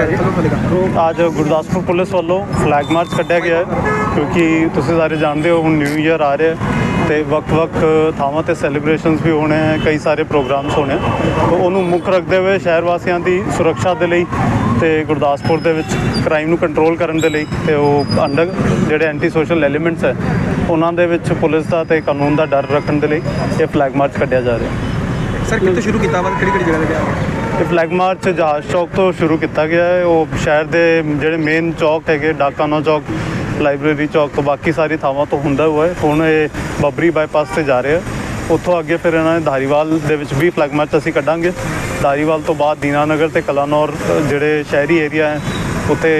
ਅੱਜ ਗੁਰਦਾਸਪੁਰ ਪੁਲਿਸ ਵੱਲੋਂ flag march ਕੱਢਿਆ ਗਿਆ ਹੈ, ਕਿਉਂਕਿ ਤੁਸੀਂ ਸਾਰੇ ਜਾਣਦੇ ਹੋ, ਹੁਣ ਨਿਊ ਇਅਰ ਆ ਰਿਹਾ ਹੈ ਤੇ ਵੱਖ-ਵੱਖ ਥਾਵਾਂ ਤੇ ਸੈਲੀਬ੍ਰੇਸ਼ਨਸ ਵੀ ਹੋਣੇ ਹੈ ਕਈ ਸਾਰੇ ਪ੍ਰੋਗਰਾਮਸ ਹੋਣੇ ਹੈ ਉਹਨੂੰ ਮੁੱਖ ਰੱਖਦੇ ਹੋਏ ਸ਼ਹਿਰ ਵਾਸੀਆਂ ਦੀ ਸੁਰੱਖਿਆ ਦੇ ਲਈ ਤੇ ਗੁਰਦਾਸਪੁਰ ਦੇ ਵਿੱਚ ਕ੍ਰਾਈਮ ਨੂੰ ਕੰਟਰੋਲ ਕਰਨ ਦੇ ਲਈ ਤੇ ਉਹ ਅੰਡਰ ਜਿਹੜੇ ਐਂਟੀ ਸੋਸ਼ਲ ਐਲੀਮੈਂਟਸ ਹੈ, ਉਹਨਾਂ ਦੇ ਵਿੱਚ ਪੁਲਿਸ ਦਾ ਤੇ ਕਾਨੂੰਨ ਦਾ ਡਰ ਰੱਖਣ ਦੇ ਲਈ ਇਹ ਫਲੈਗ ਮਾਰਚ ਕੱਢਿਆ ਜਾ ਰਿਹਾ ਹੈ। ਸਰ, ਕਿੱਥੋਂ ਸ਼ੁਰੂ ਕੀਤਾ ਵਾ ਕਿਹੜੀ ਕਿਹੜੀ ਜਗ੍ਹਾ ਤੇ ਗਿਆ? ਇਹ ਫਲੈਗ ਮਾਰਚ ਜਹਾਜ਼ ਚੌਕ ਤੋਂ ਸ਼ੁਰੂ ਕੀਤਾ ਗਿਆ ਹੈ। ਉਹ ਸ਼ਹਿਰ ਦੇ ਜਿਹੜੇ ਮੇਨ ਚੌਕ ਹੈਗੇ, ਡਾਕਾਨਾ ਚੌਕ ਲਾਇਬ੍ਰੇਰੀ ਚੌਕ ਤੋਂ ਬਾਕੀ ਸਾਰੀ ਥਾਵਾਂ ਤੋਂ ਹੁੰਦਾ ਹੋਇਆ ਹੈ। ਹੁਣ ਇਹ ਬੱਬਰੀ ਬਾਈਪਾਸ ਤੇ ਜਾ ਰਿਹਾ ਹੈ ਉੱਥੋਂ ਅੱਗੇ ਫਿਰ ਇਹਨਾਂ ਨੇ ਧਾਰੀਵਾਲ ਦੇ ਵਿੱਚ ਵੀ ਫਲੈਗ ਮਾਰਚ ਅਸੀਂ ਕੱਢਾਂਗੇ। ਧਾਰੀਵਾਲ ਤੋਂ ਬਾਅਦ ਦੀਨਾਨਗਰ ਤੇ ਕਲਾਨੌਰ ਜਿਹੜੇ ਸ਼ਹਿਰੀ ਏਰੀਆ ਹੈ ਉੱਥੇ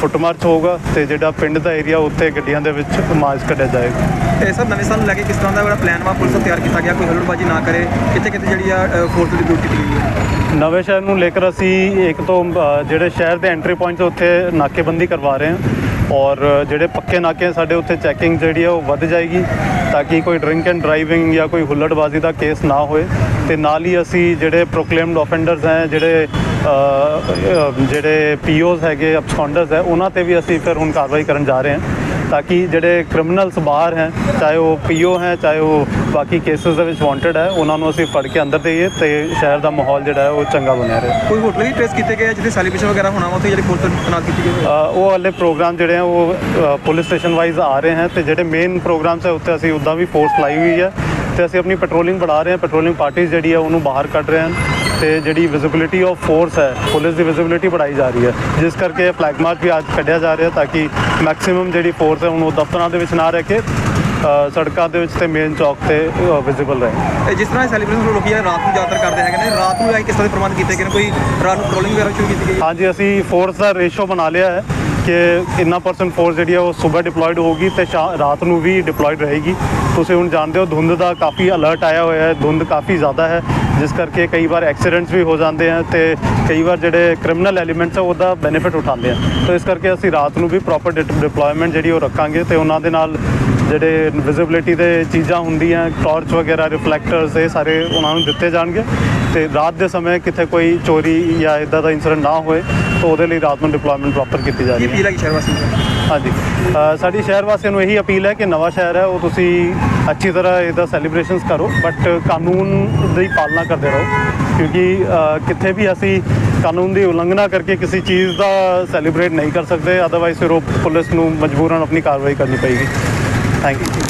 ਫੁੱਟ ਮਾਰਚ ਹੋਊਗਾ ਤੇ ਜਿਹੜਾ ਪਿੰਡ ਦਾ ਏਰੀਆ ਉੱਥੇ ਗੱਡੀਆਂ ਦੇ ਵਿੱਚ ਮਾਰਚ ਕੱਢਿਆ ਜਾਏਗਾ। ਤੇ ਸਰ ਨਵੇਂ ਸਾਲ ਨੂੰ ਲੈ ਕੇ ਕਿਸ ਤਰ੍ਹਾਂ ਦਾ ਜਿਹੜਾ ਪਲਾਨ ਵਾ ਪੁਲਿਸ ਤਿਆਰ ਕੀਤਾ ਗਿਆ ਕੋਈ ਹਲੜਬਾਜੀ ਨਾ ਕਰੇ ਕਿੱਥੇ ਕਿੱਥੇ ਜਿਹੜੀ ਆ ਫੋਰਸ ਦੀ ਡਿਊਟੀ ਕੀਤੀ ਗਈ ਹੈ ਨਵੇਂ ਸ਼ਹਿਰ ਨੂੰ ਲੈ ਕੇ ਅਸੀਂ ਇੱਕ ਤੋਂ ਜਿਹੜੇ ਸ਼ਹਿਰ ਦੇ ਐਂਟਰੀ ਪੁਆਇੰਟਸ ਉੱਥੇ ਨਾਕੇਬੰਦੀ ਕਰਵਾ ਰਹੇ ਹਾਂ। ਔਰ ਜਿਹੜੇ ਪੱਕੇ ਨਾਕੇ ਸਾਡੇ ਉੱਥੇ ਚੈਕਿੰਗ ਜਿਹੜੀ ਆ ਉਹ ਵੱਧ ਜਾਏਗੀ ਤਾਂ ਕਿ ਕੋਈ ਡਰਿੰਕ ਐਂਡ ਡਰਾਈਵਿੰਗ ਜਾਂ ਕੋਈ ਹੁੱਲੜਬਾਜ਼ੀ ਦਾ ਕੇਸ ਨਾ ਹੋਏ ਤੇ ਨਾਲ ਹੀ ਅਸੀਂ ਜਿਹੜੇ ਪ੍ਰੋਕਲੇਮਡ ਆਫੈਂਡਰਸ ਹੈ ਜਿਹੜੇ ਅ, ਅ, ਜਿਹੜੇ ਪੀਓਸ ਹੈਗੇ ਅਬਸਕੌਂਡਰਸ ਹੈ ਉਹਨਾਂ ਤੇ ਵੀ ਅਸੀਂ ਫਿਰ ਹੁਣ ਕਾਰਵਾਈ ਕਰਨ ਜਾ ਰਹੇ ਹਾਂ। ਤਾਂ ਕਿ ਜਿਹੜੇ ਕ੍ਰਿਮੀਨਲਸ ਬਾਹਰ ਹੈ ਚਾਹੇ ਉਹ ਪੀਓ ਹੈ ਚਾਹੇ ਉਹ ਬਾਕੀ ਕੇਸਸ ਦੇ ਵਿੱਚ ਵਾਂਟਡ ਹੈ ਉਹਨਾਂ ਨੂੰ ਅਸੀਂ ਫੜ ਕੇ ਅੰਦਰ ਦੇਈਏ ਤੇ ਸ਼ਹਿਰ ਦਾ ਮਾਹੌਲ ਜਿਹੜਾ ਹੈ ਉਹ ਚੰਗਾ ਬਣਿਆ ਰਹੇ। ਕੋਈ ਹੋਟਲ ਵੀ ਟ੍ਰੇਸ ਕੀਤੇ ਗਏ ਆ ਜਿੱਥੇ ਸੈਲੀਬ੍ਰੇਸ਼ਨ ਵਗੈਰਾ ਹੋਣਾ ਵਾ ਉੱਥੇ ਜਿਹੜੀ ਫੋਰਸ ਤੈਨਾਤ ਕੀਤੀ ਗਈ ਉਹ ਵਾਲੇ ਪ੍ਰੋਗਰਾਮ ਜਿਹੜੇ ਆ ਉਹ ਪੁਲਿਸ ਸਟੇਸ਼ਨ ਵਾਈਜ਼ ਆ ਰਹੇ ਹਨ ਤੇ ਜਿਹੜੇ ਮੇਨ ਪ੍ਰੋਗਰਾਮਸ ਹੈ ਉੱਤੇ ਅਸੀਂ ਉੱਦਾਂ ਵੀ ਫੋਰਸ ਲਾਈ ਹੋਈ ਹੈ ਤੇ ਅਸੀਂ ਆਪਣੀ ਪੈਟਰੋਲਿੰਗ ਵਧਾ ਰਹੇ ਹਾਂ ਪੈਟਰੋਲਿੰਗ ਪਾਰਟੀਆਂ ਜਿਹੜੀ ਹੈ ਉਹਨੂੰ ਬਾਹਰ ਕੱਢ ਰਹੇ ਹਨ ਤੇ ਜਿਹੜੀ ਵਿਜ਼ਿਬਿਲਿਟੀ ਆਫ ਫੋਰਸ ਹੈ ਪੁਲਿਸ ਦੀ ਵਿਜ਼ਿਬਿਲਿਟੀ ਵਧਾਈ ਜਾ ਰਹੀ ਹੈ ਜਿਸ ਕਰਕੇ ਫਲੈਗ ਮਾਰਚ ਵੀ ਅੱਜ ਕੱਢਿਆ ਜਾ ਰਿਹਾ ਤਾਂ ਕਿ ਮੈਕਸਿਮਮ ਜਿਹੜੀ ਫੋਰਸ ਹੈ ਉਹ ਦਫ਼ਤਰਾਂ ਦੇ ਵਿੱਚ ਨਾ ਰਹਿ ਕੇ ਸੜਕਾਂ ਦੇ ਵਿੱਚ ਤੇ ਮੇਨ ਚੌਕ ਤੇ ਵਿਜ਼ਿਬਲ ਰਹੇ ਜਿਸ ਤਰ੍ਹਾਂ ਸੈਲੀਬ੍ਰੇਸ਼ਨ ਲੋਕੀ ਰਾਤ ਨੂੰ ਜ਼ਿਆਦਾਤਰ ਕਰਦੇ ਹੈਗੇ ਨੇ। ਰਾਤ ਨੂੰ ਕਿਸ ਤਰ੍ਹਾਂ ਦੇ ਪ੍ਰਬੰਧ ਕੀਤੇ ਗਏ ਨੇ? ਕੋਈ ਰਾਤ ਨੂੰ ਪੈਟਰੋਲਿੰਗ ਵਗੈਰਾ ਸ਼ੁਰੂ ਕੀਤੀ ਗਈ? ਹਾਂਜੀ ਅਸੀਂ ਫੋਰਸ ਦਾ ਰੇਸ਼ੋ ਬਣਾ ਲਿਆ ਹੈ। ਕਿ ਇੰਨਾ ਪਰਸੈਂਟ ਫੋਰਸ ਜਿਹੜੀ ਹੈ ਉਹ ਸਵੇਰ ਡਿਪਲੋਇਡ ਹੋਊਗੀ ਤੇ ਸ਼ਾ- ਰਾਤ ਨੂੰ ਵੀ ਡਿਪਲੋਇਡ ਰਹੇਗੀ। ਤੁਸੀਂ ਹੁਣ ਜਾਣਦੇ ਹੋ ਧੁੰਦ ਦਾ ਕਾਫੀ ਅਲਰਟ ਆਇਆ ਹੋਇਆ ਹੈ, ਧੁੰਦ ਕਾਫੀ ਜ਼ਿਆਦਾ ਹੈ, ਜਿਸ ਕਰਕੇ ਕਈ ਵਾਰ ਐਕਸੀਡੈਂਟਸ ਵੀ ਹੋ ਜਾਂਦੇ ਹਨ ਤੇ ਕਈ ਵਾਰ ਜਿਹੜੇ ਕ੍ਰਿਮੀਨਲ ਐਲੀਮੈਂਟਸ ਆ ਉਹਦਾ ਬੈਨੀਫਿਟ ਉਠਾਉਂਦੇ ਆ। ਤਾਂ ਇਸ ਕਰਕੇ ਅਸੀਂ ਰਾਤ ਨੂੰ ਵੀ ਪ੍ਰੋਪਰ ਡਿਪਲੋਇਮੈਂਟ ਜਿਹੜੀ ਉਹ ਰੱਖਾਂਗੇ ਤੇ ਉਹਨਾਂ ਦੇ ਨਾਲ ਜਿਹੜੇ ਵਿਜ਼ਿਬਿਲਿਟੀ ਦੇ ਚੀਜ਼ਾਂ ਹੁੰਦੀਆਂ ਟਾਰਚ ਵਗੈਰਾ ਰਿਫਲੈਕਟਰਸ ਇਹ ਸਾਰੇ ਉਹਨਾਂ ਨੂੰ ਦਿੱਤੇ ਜਾਣਗੇ। ਤੇ ਰਾਤ ਦੇ ਸਮੇਂ ਕਿਤੇ ਕੋਈ ਚੋਰੀ ਜਾਂ ਇਦਾਂ ਦਾ ਇਨਸੀਡੈਂਟ ਨਾ ਹੋਏ, ਤਾਂ ਉਹਦੇ ਲਈ ਰਾਤ ਨੂੰ ਡਿਪਲੋਇਮੈਂਟ ਪ੍ਰੋਪਰ ਕੀਤੀ ਜਾ ਰਹੀ ਹੈ। ਅਪੀਲ ਹੈ ਸ਼ਹਿਰ ਵਾਸੀਆਂ ਨੂੰ? ਹਾਂਜੀ। ਅ, ਸਾਡੀ ਸ਼ਹਿਰ ਵਾਸੀਆਂ ਨੂੰ ਇਹੀ ਅਪੀਲ ਹੈ ਕਿ ਨਵਾਂ ਸ਼ਹਿਰ ਹੈ ਉਹ ਤੁਸੀਂ ਅੱਛੀ ਤਰ੍ਹਾਂ ਇਹਦਾ ਸੈਲੀਬ੍ਰੇਸ਼ਨਸ ਕਰੋ ਬਟ ਕਾਨੂੰਨ ਦੀ ਪਾਲਣਾ ਕਰਦੇ ਰਹੋ। ਕਿਉਂਕਿ ਅ, ਕਿੱਥੇ ਵੀ ਅਸੀਂ ਕਾਨੂੰਨ ਦੀ ਉਲੰਘਣਾ ਕਰਕੇ ਕਿਸੇ ਚੀਜ਼ ਦਾ ਸੈਲੀਬ੍ਰੇਟ ਨਹੀਂ ਕਰ ਸਕਦੇ ਅਦਰਵਾਈਜ਼ ਫਿਰ ਉਹ ਪੁਲਿਸ ਨੂੰ ਮਜਬੂਰਨ ਆਪਣੀ ਕਾਰਵਾਈ ਕਰਨੀ ਪਏਗੀ। Thank you